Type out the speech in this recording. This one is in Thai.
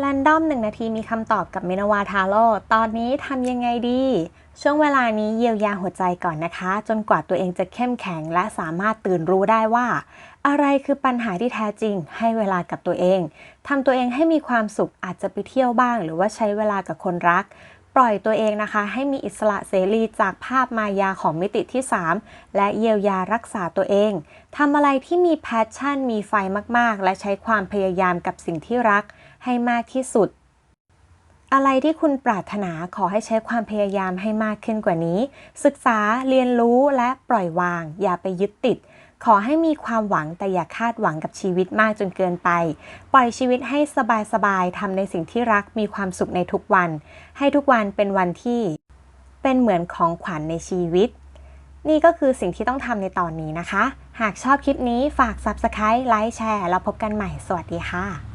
แรนดอมหนึ่งนาทีมีคำตอบกับเมนาวาทาโร่ตอนนี้ทำยังไงดี ช่วงเวลานี้เยียวยาหัวใจก่อนนะคะ จนกว่าตัวเองจะเข้มแข็งและสามารถตื่นรู้ได้ว่า อะไรคือปัญหาที่แท้จริง ให้เวลากับตัวเองทำตัวเองให้มีความสุขอาจจะไปเที่ยวบ้าง หรือว่าใช้เวลากับคนรัก ล่อยตัวเองนะคะ ให้มีอิสระเสรีจากภาพมายาของมิติที่ 3 และเยียวยารักษาตัวเองทำอะไรที่มีแพชชั่นมีไฟมากๆ และใช้ความพยายามกับสิ่งที่รักให้มากที่สุด อะไรที่คุณปรารถนาขอให้ใช้ความพยายามให้มากขึ้นกว่านี้ ศึกษาเรียนรู้และปล่อยวาง อย่าไปยึดติด ขอให้มีความหวังแต่อย่าคาดหวังกับชีวิตมากจนเกินไป ปล่อยชีวิตให้สบายๆทำในสิ่งที่รักมีความสุขในทุกวัน ให้ทุกวันเป็นวันที่ เป็นเหมือนของขวัญในชีวิต นี่ก็คือสิ่งที่ต้องทำในตอนนี้นะคะ หากชอบคลิปนี้ฝาก Subscribe ไลค์แชร์แล้วพบกันใหม่สวัสดีค่ะ